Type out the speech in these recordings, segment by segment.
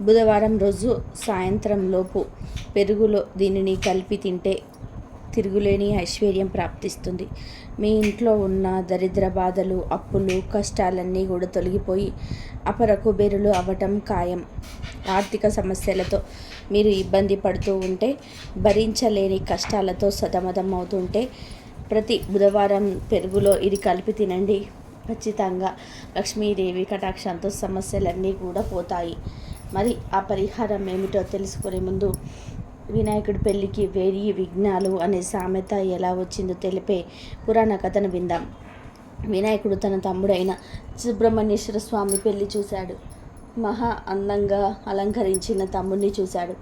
బుధవారం రోజు సాయంత్రంలోపు పెరుగులో దీనిని కలిపి తింటే తిరుగులేని ఐశ్వర్యం ప్రాప్తిస్తుంది. మీ ఇంట్లో ఉన్న దరిద్ర బాధలు అప్పులు కష్టాలన్నీ కూడా తొలగిపోయి అపర కుబేరులు అవ్వటం ఖాయం. ఆర్థిక సమస్యలతో మీరు ఇబ్బంది పడుతూ ఉంటే భరించలేని కష్టాలతో సతమతం అవుతుంటే ప్రతి బుధవారం పెరుగులో ఇది కలిపి తినండి. ఖచ్చితంగా లక్ష్మీదేవి కటాక్షంతో సమస్యలన్నీ కూడా పోతాయి. మరి ఆ పరిహారం ఏమిటో తెలుసుకునే ముందు వినాయకుడి పెళ్ళికి వేయి విఘ్నాలు అనే సామెత ఎలా వచ్చిందో తెలిపే పురాణ కథను విందాం. వినాయకుడు తన తమ్ముడైన సుబ్రహ్మణ్యేశ్వర స్వామి పెళ్ళి చూశాడు. మహా అందంగా అలంకరించిన తమ్ముడిని చూశాడు.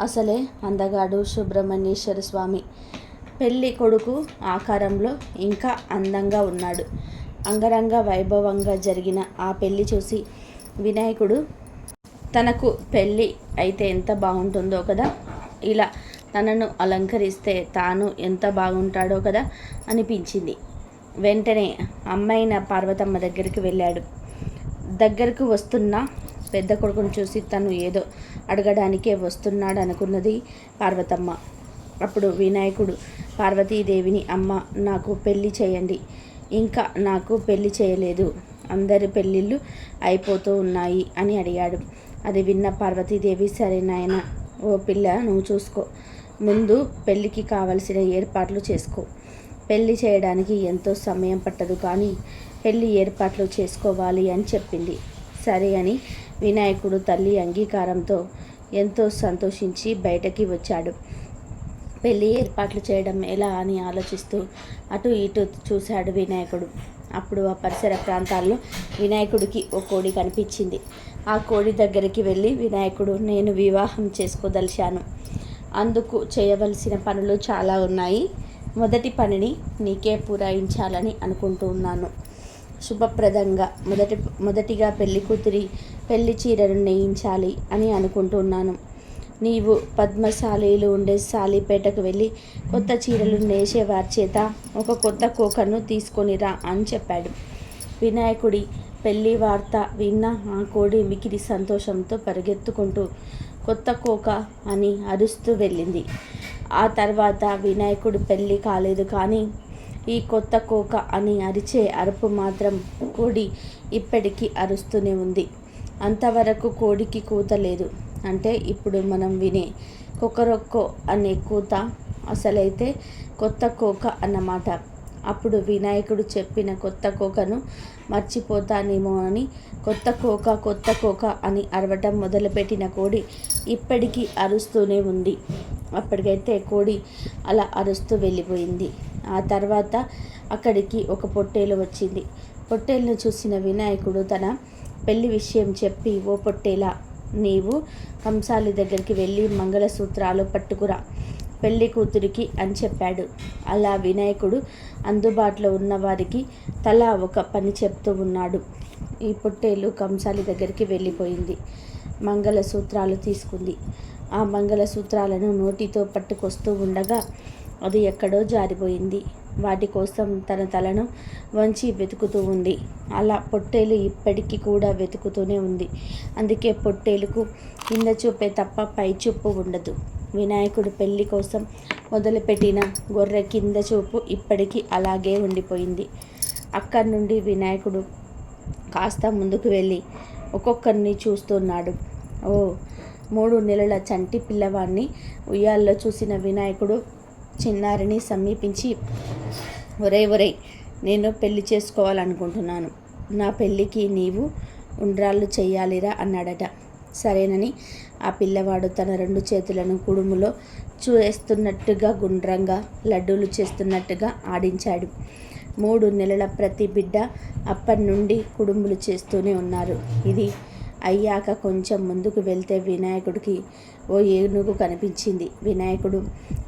అసలే అందగాడు సుబ్రహ్మణ్యేశ్వర స్వామి. పెళ్ళి కొడుకు ఆకారంలో ఇంకా అందంగా ఉన్నాడు. అంగరంగ వైభవంగా జరిగిన ఆ పెళ్ళి చూసి వినాయకుడు తనకు పెళ్ళి అయితే ఎంత బాగుంటుందో కదా? ఇలా తనను అలంకరిస్తే తాను ఎంత బాగుంటాడో కదా? అనిపించింది. వెంటనే అమ్మాయిన పార్వతమ్మ దగ్గరికి వెళ్ళాడు. దగ్గరకు వస్తున్న పెద్ద కొడుకును చూసి తను ఏదో అడగడానికే వస్తున్నాడు అనుకున్నది పార్వతమ్మ. అప్పుడు వినాయకుడు పార్వతీదేవిని అమ్మ నాకు పెళ్ళి చేయండి. ఇంకా నాకు పెళ్ళి చేయలేదు. అందరి పెళ్ళిళ్ళు అయిపోతూ ఉన్నాయి అని అడిగాడు. అది విన్న పార్వతీదేవి సరే నాయన ఓ పిల్ల నువ్వు చూసుకో. ముందు పెళ్ళికి కావలసిన ఏర్పాట్లు చేసుకో. పెళ్ళి చేయడానికి ఎంతో సమయం పట్టదు కానీ పెళ్ళి ఏర్పాట్లు చేసుకోవాలి అని చెప్పింది. సరే అని వినాయకుడు తల్లి అంగీకారంతో ఎంతో సంతోషించి బయటకి వచ్చాడు. పెళ్ళి ఏర్పాట్లు చేయడం ఎలా అని ఆలోచిస్తూ అటు ఇటు చూశాడు వినాయకుడు. అప్పుడు ఆ పరిసర ప్రాంతాల్లో వినాయకుడికి ఓ కోడి కనిపించింది. ఆ కోడి దగ్గరికి వెళ్ళి వినాయకుడు నేను వివాహం చేసుకోదలిచాను. అందుకు చేయవలసిన పనులు చాలా ఉన్నాయి. మొదటి పనిని నీకే పూరాయించాలని అనుకుంటున్నాను శుభప్రదంగా మొదటి మొదటిగా పెళ్ళి కూతురి పెళ్ళి చీరను నేయించాలి అని అనుకుంటున్నాను నీవు పద్మశాలీలు ఉండే సాలీపేటకు వెళ్ళి కొత్త చీరలు నేసేవారి చేత ఒక కొత్త కోకను తీసుకొనిరా అని చెప్పాడు. వినాయకుడి పెళ్ళి వార్త విన్న ఆ కోడి మికిరి సంతోషంతో పరిగెత్తుకుంటూ కొత్త కోక అని అరుస్తూ వెళ్ళింది. ఆ తర్వాత వినాయకుడు పెళ్ళి కాలేదు కానీ ఈ కొత్త కోక అని అరిచే అరుపు మాత్రం కోడి ఇప్పటికీ అరుస్తూనే ఉంది. అంతవరకు కోడికి కూత లేదు. అంటే ఇప్పుడు మనం వినే కొకరొక్కో అనే కూత అసలైతే కొత్త కోక అన్నమాట. అప్పుడు వినాయకుడు చెప్పిన కొత్త కోకను మర్చిపోతానేమో అని కొత్త కోక కొత్త కోక అని అరవటం మొదలుపెట్టిన కోడి ఇప్పటికీ అరుస్తూనే ఉంది. అప్పటికైతే కోడి అలా అరుస్తూ వెళ్ళిపోయింది. ఆ తర్వాత అక్కడికి ఒక పొట్టేలు వచ్చింది. పొట్టేలును చూసిన వినాయకుడు తన పెళ్ళి విషయం చెప్పి ఓ పొట్టేలా నీవు కంసాలి దగ్గరికి వెళ్ళి మంగళసూత్రాలు పట్టుకురా. పెళ్ళి కూతురికి అని చెప్పాడు. అలా వినాయకుడు అందుబాటులో ఉన్న వారికి తలా ఒక పని చెప్తూ ఉన్నాడు. ఈ పొట్టేలు కంసాలి దగ్గరికి వెళ్ళిపోయింది. మంగళసూత్రాలు తీసుకుంది. ఆ మంగళసూత్రాలను నోటితో పట్టుకొస్తూ ఉండగా అది ఎక్కడో జారిపోయింది. వాటి కోసం తన తలను వంచి వెతుకుతూ ఉంది. అలా పొట్టేలు ఇప్పటికీ కూడా వెతుకుతూనే ఉంది. అందుకే పొట్టేలుకు కింద చూపే తప్ప పై చూపు ఉండదు. వినాయకుడు పెళ్ళి కోసం మొదలుపెట్టిన గొర్రె కింద చూపు ఇప్పటికీ అలాగే ఉండిపోయింది. అక్కడి నుండి వినాయకుడు కాస్త ముందుకు వెళ్ళి ఒక్కొక్కరిని చూస్తున్నాడు. ఓ మూడు నెలల చంటి పిల్లవాడిని ఉయ్యాల్లో చూసిన వినాయకుడు చిన్నారిని సమీపించి ఒరే ఒరే నేను పెళ్ళి చేసుకోవాలనుకుంటున్నాను. నా పెళ్ళికి నీవు ఉండ్రాళ్ళు చెయ్యాలిరా అన్నాడట. సరేనని ఆ పిల్లవాడు తన రెండు చేతులను కుడుములో చూస్తున్నట్టుగా గుండ్రంగా లడ్డూలు చేస్తున్నట్టుగా ఆడించాడు. మూడు నెలల ప్రతి బిడ్డ అప్పటి నుండి కుడుములు చేస్తూనే ఉన్నారు. ఇది అయ్యాక కొంచెం ముందుకు వెళ్తే వినాయకుడికి ఓ ఏనుగు కనిపించింది. వినాయకుడు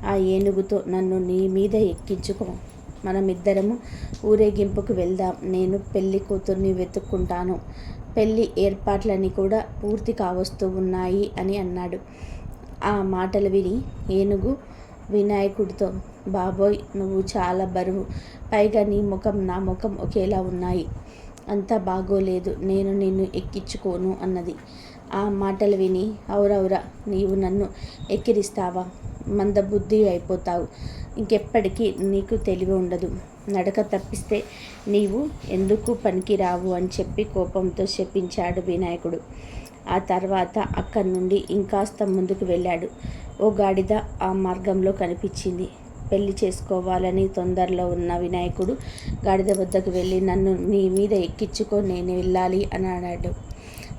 ఆ ఏనుగుతో నన్ను నీ మీద ఎక్కించుకో. మనమిద్దరము ఊరేగింపుకు వెళ్దాం. నేను పెళ్ళి కూతుర్ని వెతుక్కుంటాను. పెళ్ళి ఏర్పాట్లన్నీ కూడా పూర్తి కావస్తూ ఉన్నాయి అని అన్నాడు. ఆ మాటలు విని ఏనుగు వినాయకుడితో బాబోయ్ నువ్వు చాలా బరువు. పైగా నీ ముఖం నా ముఖం ఒకేలా ఉన్నాయి. అంత బాగోలేదు నేను నిన్ను ఎక్కించుకోను అన్నది. ఆ మాటలు విని అవురవురా నీవు నన్ను ఎక్కిరిస్తావా? మందబుద్ధి అయిపోతావు. ఇంకెప్పటికీ నీకు తెలివి ఉండదు. నడక తప్పిస్తే నీవు ఎందుకు పనికిరావు? అని చెప్పి కోపంతో చెప్పించాడు వినాయకుడు. ఆ తర్వాత అక్కడి నుండి ఇంకాస్త ముందుకు వెళ్ళాడు. ఓ గాడిద ఆ మార్గంలో కనిపించింది. పెళ్ళి చేసుకోవాలని తొందరలో ఉన్న వినాయకుడు గాడిద వద్దకు వెళ్ళి నన్ను నీ మీద ఎక్కించుకో నేను వెళ్ళాలి అని అన్నాడు.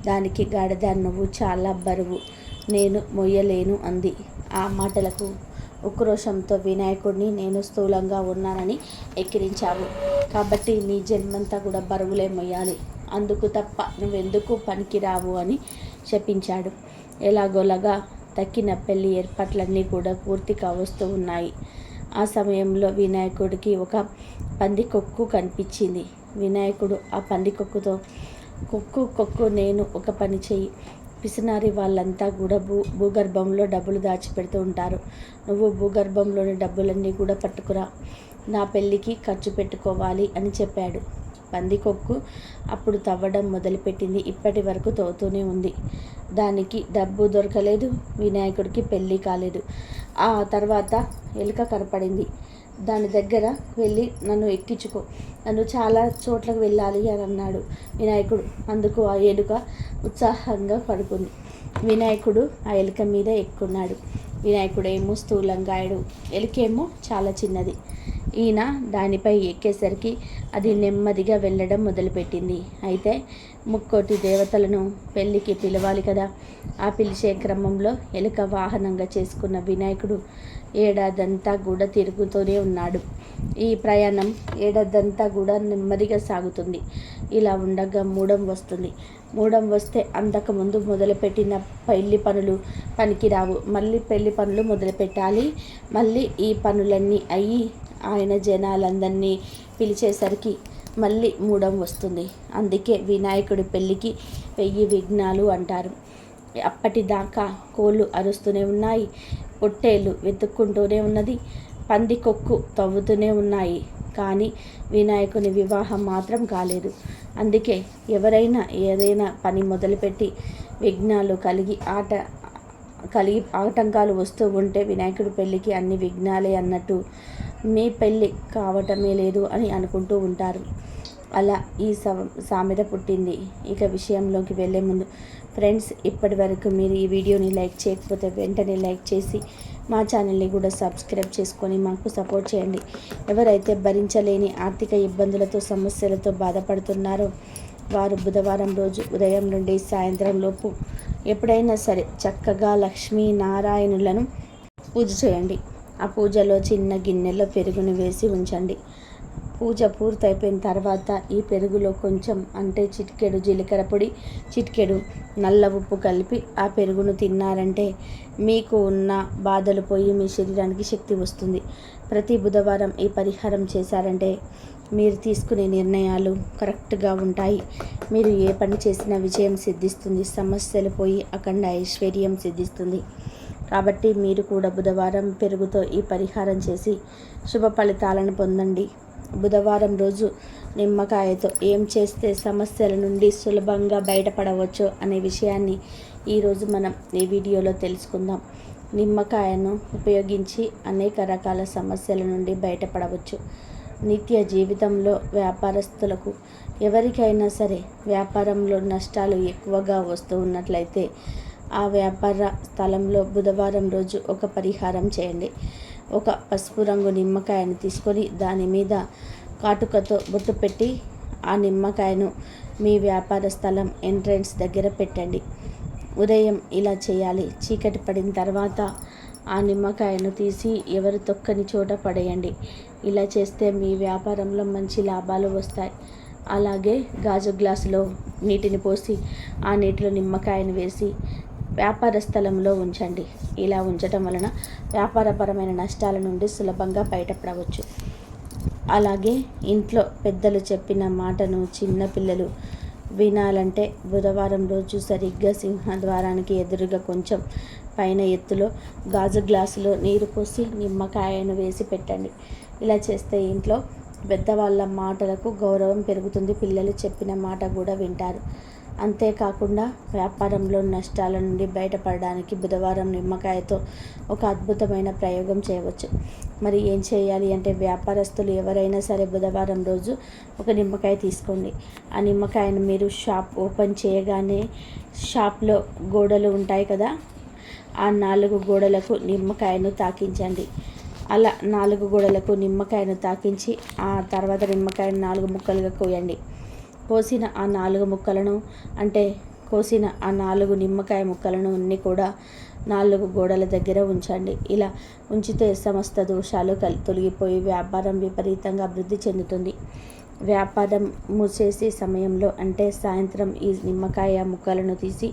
దానికి గాడిద నువ్వు చాలా బరువు నేను మొయ్యలేను అంది. ఆ మాటలకు ఉక్రోషంతో వినాయకుడిని నేను స్థూలంగా ఉన్నానని ఎక్కిరించావు కాబట్టి నీ జన్మంతా కూడా బరువులే మొయ్యాలి. అందుకు తప్ప నువ్వెందుకు పనికిరావు అని శపించాడు. ఎలాగోలాగా తక్కిన పెళ్ళి ఏర్పాట్లన్నీ కూడా పూర్తిగా వస్తూ ఉన్నాయి. ఆ సమయంలో వినాయకుడికి ఒక పందికొక్కు కనిపించింది. వినాయకుడు ఆ పందికొక్కుతో కొక్కు కొక్కు నేను ఒక పని చెయ్యి. పిసినారి వాళ్ళంతా కూడా భూ భూగర్భంలో డబ్బులు దాచిపెడుతూ ఉంటారు. నువ్వు భూగర్భంలోని డబ్బులన్నీ కూడా పట్టుకురా. నా పెళ్ళికి ఖర్చు పెట్టుకోవాలి అని చెప్పాడు. పందికొక్కు అప్పుడు తవ్వడం మొదలుపెట్టింది. ఇప్పటి వరకు తవ్వుతూనే ఉంది. దానికి డబ్బు దొరకలేదు. వినాయకుడికి పెళ్ళి కాలేదు. ఆ తర్వాత ఎలుక కనపడింది. దాని దగ్గర వెళ్ళి నన్ను ఎక్కించుకో. నన్ను చాలా చోట్లకు వెళ్ళాలి అని అన్నాడు వినాయకుడు. అందుకు ఆ ఎలుక ఉత్సాహంగా పడుకుంది. వినాయకుడు ఆ ఎలుక మీద ఎక్కున్నాడు. వినాయకుడేమో స్థూలంగాయడు ఎలుకేమో చాలా చిన్నది. ఈయన దానిపై ఎక్కేసరికి అది నెమ్మదిగా వెళ్ళడం మొదలుపెట్టింది. అయితే ముక్కోటి దేవతలను పెళ్ళికి పిలవాలి కదా. ఆ పిలిచే క్రమంలో ఎలుక వాహనంగా చేసుకున్న వినాయకుడు ఏడాదంతా కూడా తిరుగుతూనే ఉన్నాడు. ఈ ప్రయాణం ఏడాదంతా కూడా నెమ్మదిగా సాగుతుంది. ఇలా ఉండగా మూడం వస్తుంది. మూడం వస్తే అంతకుముందు మొదలుపెట్టిన పెళ్ళి పనులు పనికిరావు. మళ్ళీ పెళ్ళి పనులు మొదలుపెట్టాలి. మళ్ళీ ఈ పనులన్నీ అయ్యి ఆయన జనాలందరినీ పిలిచేసరికి మళ్ళీ మూడం వస్తుంది. అందుకే వినాయకుడి పెళ్ళికి వెయ్యి విఘ్నాలు అంటారు. అప్పటిదాకా కోళ్ళు అరుస్తూనే ఉన్నాయి పొట్టేళ్ళు వెతుక్కుంటూనే ఉన్నది పందికొక్కు తవ్వుతూనే ఉన్నాయి. కానీ వినాయకుని వివాహం మాత్రం కాలేదు. అందుకే ఎవరైనా ఏదైనా పని మొదలుపెట్టి విఘ్నాలు కలిగి ఆట కలిగి ఆటంకాలు వస్తూ ఉంటే వినాయకుడి పెళ్ళికి అన్ని విఘ్నాలే అన్నట్టు మీ పెళ్ళి కావటమే లేదు అని అనుకుంటూ ఉంటారు. అలా ఈ సామెత పుట్టింది. ఇక విషయంలోకి వెళ్ళే ముందు ఫ్రెండ్స్ ఇప్పటి వరకు మీరు ఈ వీడియోని లైక్ చేయకపోతే వెంటనే లైక్ చేసి మా ఛానల్ని కూడా సబ్స్క్రైబ్ చేసుకొని మాకు సపోర్ట్ చేయండి. ఎవరైతే భరించలేని ఆర్థిక ఇబ్బందులతో సమస్యలతో బాధపడుతున్నారో వారు బుధవారం రోజు ఉదయం నుండి సాయంత్రం లోపు ఎప్పుడైనా సరే చక్కగా లక్ష్మీ నారాయణులను పూజ చేయండి. ఆ పూజలో చిన్న గిన్నెలో పెరుగును వేసి ఉంచండి. పూజ పూర్తయిపోయిన తర్వాత ఈ పెరుగులో కొంచెం అంటే చిటికెడు జీలకర్ర పొడి చిటికెడు నల్ల ఉప్పు కలిపి ఆ పెరుగును తిన్నారంటే మీకు ఉన్న బాధలు పోయి మీ శరీరానికి శక్తి వస్తుంది. ప్రతి బుధవారం ఈ పరిహారం చేశారంటే మీరు తీసుకునే నిర్ణయాలు కరెక్ట్గా ఉంటాయి. మీరు ఏ పని చేసినా విజయం సిద్ధిస్తుంది. సమస్యలు పోయి అఖండ ఐశ్వర్యం సిద్ధిస్తుంది. కాబట్టి మీరు కూడా బుధవారం పెరుగుతో ఈ పరిహారం చేసి శుభ ఫలితాలను పొందండి. బుధవారం రోజు నిమ్మకాయతో ఏం చేస్తే సమస్యల నుండి సులభంగా బయటపడవచ్చు అనే విషయాన్ని ఈరోజు మనం ఈ వీడియోలో తెలుసుకుందాం. నిమ్మకాయను ఉపయోగించి అనేక రకాల సమస్యల నుండి బయటపడవచ్చు. నిత్య జీవితంలో వ్యాపారస్తులకు ఎవరికైనా సరే వ్యాపారంలో నష్టాలు ఎక్కువగా వస్తూ ఉన్నట్లయితే ఆ వ్యాపార స్థలంలో బుధవారం రోజు ఒక పరిహారం చేయండి. ఒక పసుపు రంగు నిమ్మకాయను తీసుకొని దాని మీద కాటుకతో బొట్టు పెట్టి ఆ నిమ్మకాయను మీ వ్యాపార స్థలం ఎంట్రన్స్ దగ్గర పెట్టండి. ఉదయం ఇలా చేయాలి. చీకటి పడిన తర్వాత ఆ నిమ్మకాయను తీసి ఎవరు తొక్కని చోట పడేయండి. ఇలా చేస్తే మీ వ్యాపారంలో మంచి లాభాలు వస్తాయి. అలాగే గాజు గ్లాసులో నీటిని పోసి ఆ నీటిలో నిమ్మకాయను వేసి వ్యాపార స్థలంలో ఉంచండి. ఇలా ఉంచటం వలన వ్యాపారపరమైన నష్టాల నుండి సులభంగా బయటపడవచ్చు. అలాగే ఇంట్లో పెద్దలు చెప్పిన మాటను చిన్నపిల్లలు వినాలంటే బుధవారం రోజు సరిగ్గా సింహద్వారానికి ఎదురుగా కొంచెం పైన ఎత్తులో గాజు గ్లాసులో నీరు పోసి నిమ్మకాయను వేసి పెట్టండి. ఇలా చేస్తే ఇంట్లో పెద్దవాళ్ళ మాటలకు గౌరవం పెరుగుతుంది. పిల్లలు చెప్పిన మాట కూడా వింటారు. అంతేకాకుండా వ్యాపారంలో నష్టాల నుండి బయటపడడానికి బుధవారం నిమ్మకాయతో ఒక అద్భుతమైన ప్రయోగం చేయవచ్చు. మరి ఏం చేయాలి అంటే వ్యాపారస్తులు ఎవరైనా సరే బుధవారం రోజు ఒక నిమ్మకాయ తీసుకోండి. ఆ నిమ్మకాయను మీరు షాప్ ఓపెన్ చేయగానే షాప్లో గోడలు ఉంటాయి కదా ఆ నాలుగు గోడలకు నిమ్మకాయను తాకించండి. అలా నాలుగు గోడలకు నిమ్మకాయను తాకించి ఆ తర్వాత నిమ్మకాయను నాలుగు ముక్కలుగా కోయండి. కోసిన ఆ నాలుగు ముక్కలను అంటే కోసిన ఆ నాలుగు నిమ్మకాయ ముక్కలను అన్ని కూడా నాలుగు గోడల దగ్గర ఉంచండి. ఇలా ఉంచితే సమస్త దోషాలు కలి తొలగిపోయి వ్యాపారం విపరీతంగా అభివృద్ధి చెందుతుంది. వ్యాపారం మూసేసే సమయంలో అంటే సాయంత్రం ఈ నిమ్మకాయ ముక్కలను తీసి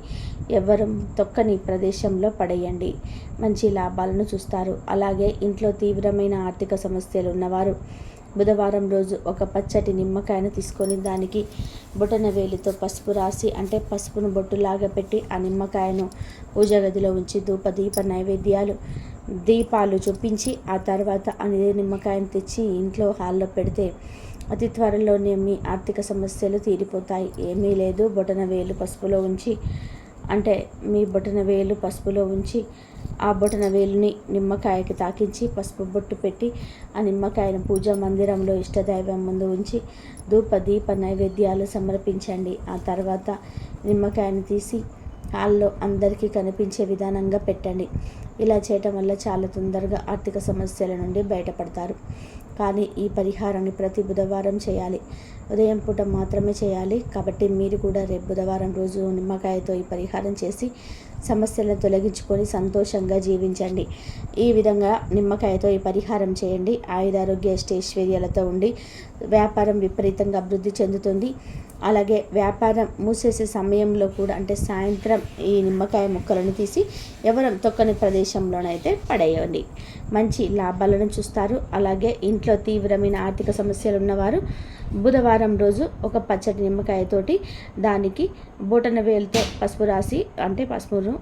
ఎవరు తొక్కని ప్రదేశంలో పడేయండి. మంచి లాభాలను చూస్తారు. అలాగే ఇంట్లో తీవ్రమైన ఆర్థిక సమస్యలు ఉన్నవారు బుధవారం రోజు ఒక పచ్చటి నిమ్మకాయను తీసుకొని దానికి బొటన వేలితో పసుపు రాసి అంటే పసుపును బొట్టులాగా పెట్టి ఆ నిమ్మకాయను పూజ గదిలో ఉంచి ధూప దీప నైవేద్యాలు దీపాలు చూపించి ఆ తర్వాత అదే నిమ్మకాయను తెచ్చి ఇంట్లో హాల్లో పెడితే అతి త్వరలోనే మీ ఆర్థిక సమస్యలు తీరిపోతాయి. ఏమీ లేదు. బొటన వేలు పసుపులో ఉంచి అంటే మీ బొటన వేలు పసుపులో ఉంచి ఆ బొటన వేలుని నిమ్మకాయకి తాకించి పసుపు బొట్టు పెట్టి ఆ నిమ్మకాయను పూజా మందిరంలో ఇష్టదైవం ముందు ఉంచి ధూప దీప నైవేద్యాలు సమర్పించండి. ఆ తర్వాత నిమ్మకాయను తీసి హాల్లో అందరికీ కనిపించే విధానంగా పెట్టండి. ఇలా చేయటం వల్ల చాలా తొందరగా ఆర్థిక సమస్యల నుండి బయటపడతారు. కానీ ఈ పరిహారాన్ని ప్రతి బుధవారం చేయాలి. ఉదయం పూట మాత్రమే చేయాలి. కాబట్టి మీరు కూడా రేపు బుధవారం రోజు నిమ్మకాయతో ఈ పరిహారం చేసి సమస్యలను తొలగించుకొని సంతోషంగా జీవించండి. ఈ విధంగా నిమ్మకాయతో ఈ పరిహారం చేయండి. ఆయుధారోగ్య అష్టైశ్వర్యాలతో ఉండి వ్యాపారం విపరీతంగా అభివృద్ధి చెందుతుంది. అలాగే వ్యాపారం మూసేసే సమయంలో కూడా అంటే సాయంత్రం ఈ నిమ్మకాయ ముక్కలను తీసి ఎవరం తొక్కని ప్రదేశంలోనైతే పడేయండి. మంచి లాభాలను చూస్తారు. అలాగే ఇంట్లో తీవ్రమైన ఆర్థిక సమస్యలు ఉన్నవారు బుధవారం రోజు ఒక పచ్చటి నిమ్మకాయతోటి దానికి బొటన వేలుతో పసుపు రాసి అంటే పసుపును